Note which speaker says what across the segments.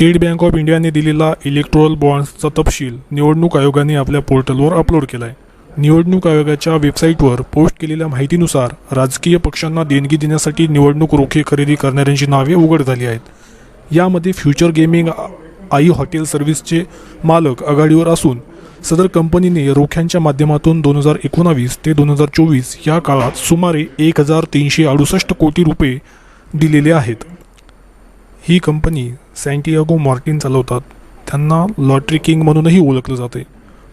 Speaker 1: State bank of इंडियाने दिलेला electoral बॉन्ड्सचा तपशील निवडणूक आयोगाने आपल्या पोर्टलवर अपलोड केला आहे निवडणूक आयोगाच्या वेबसाईटवर पोस्ट केलेल्या माहितीनुसार राजकीय पक्षांना देणगी देण्यासाठी निवडणूक रोखे खरेदी करणाऱ्यांची नावे उघड झाली आहेत. यामध्ये फ्युचर गेमिंग आई हॉटेल सर्व्हिसचे मालक आघाडीवर असून सदर कंपनीने रोख्यांच्या माध्यमातून दोन हजार एकोणावीस ते दोन हजार चोवीस या काळात सुमारे एक हजार तीनशे अडुसष्ट कोटी रुपये दिलेले आहेत. ही कंपनी सँटियागो मार्टिन चालवतात त्यांना लॉटरी किंग म्हणूनही ओळखलं जाते.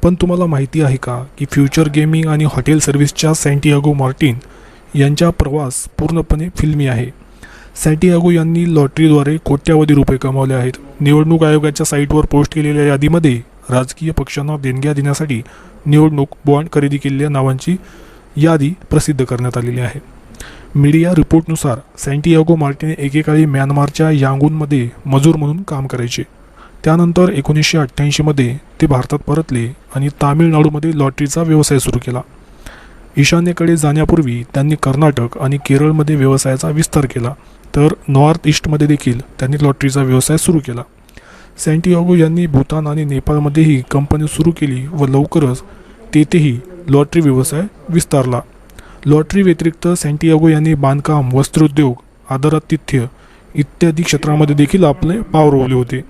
Speaker 1: पण तुम्हाला माहिती आहे का की फ्युचर गेमिंग आणि हॉटेल सर्व्हिसच्या सँटियागो मार्टिन यांचा प्रवास पूर्णपणे फिल्मी आहे. सँटियागो यांनी लॉटरीद्वारे कोट्यावधी रुपये कमावले आहेत. निवडणूक आयोगाच्या साईटवर पोस्ट केलेल्या यादीमध्ये राजकीय पक्षांना देणग्या देण्यासाठी निवडणूक बॉन्ड खरेदी केलेल्या नावांची यादी प्रसिद्ध करण्यात आलेली आहे. मीडिया रिपोर्टनुसार सँटियागो मार्टिने एकेकाळी म्यानमारच्या यांगूनमध्ये मजूर म्हणून काम करायचे. त्यानंतर एकोणीसशे अठ्ठ्याऐंशीमध्ये ते भारतात परतले आणि तामिळनाडूमध्ये लॉटरीचा व्यवसाय सुरू केला. ईशान्येकडे जाण्यापूर्वी त्यांनी कर्नाटक आणि केरळमध्ये व्यवसायाचा विस्तार केला तर नॉर्थ ईस्टमध्ये देखील त्यांनी लॉटरीचा व्यवसाय सुरू केला. सँटियागो यांनी भूतान आणि नेपाळमध्येही कंपनी सुरू केली व लवकरच तेथेही लॉटरी व्यवसाय विस्तारला. लॉटरी व्यतिरिक्त सँटियागो यांनी बांधकाम वस्त्रोद्योग आदरातिथ्य इत्यादी क्षेत्रामध्ये देखील आपले पाव रोवले होते.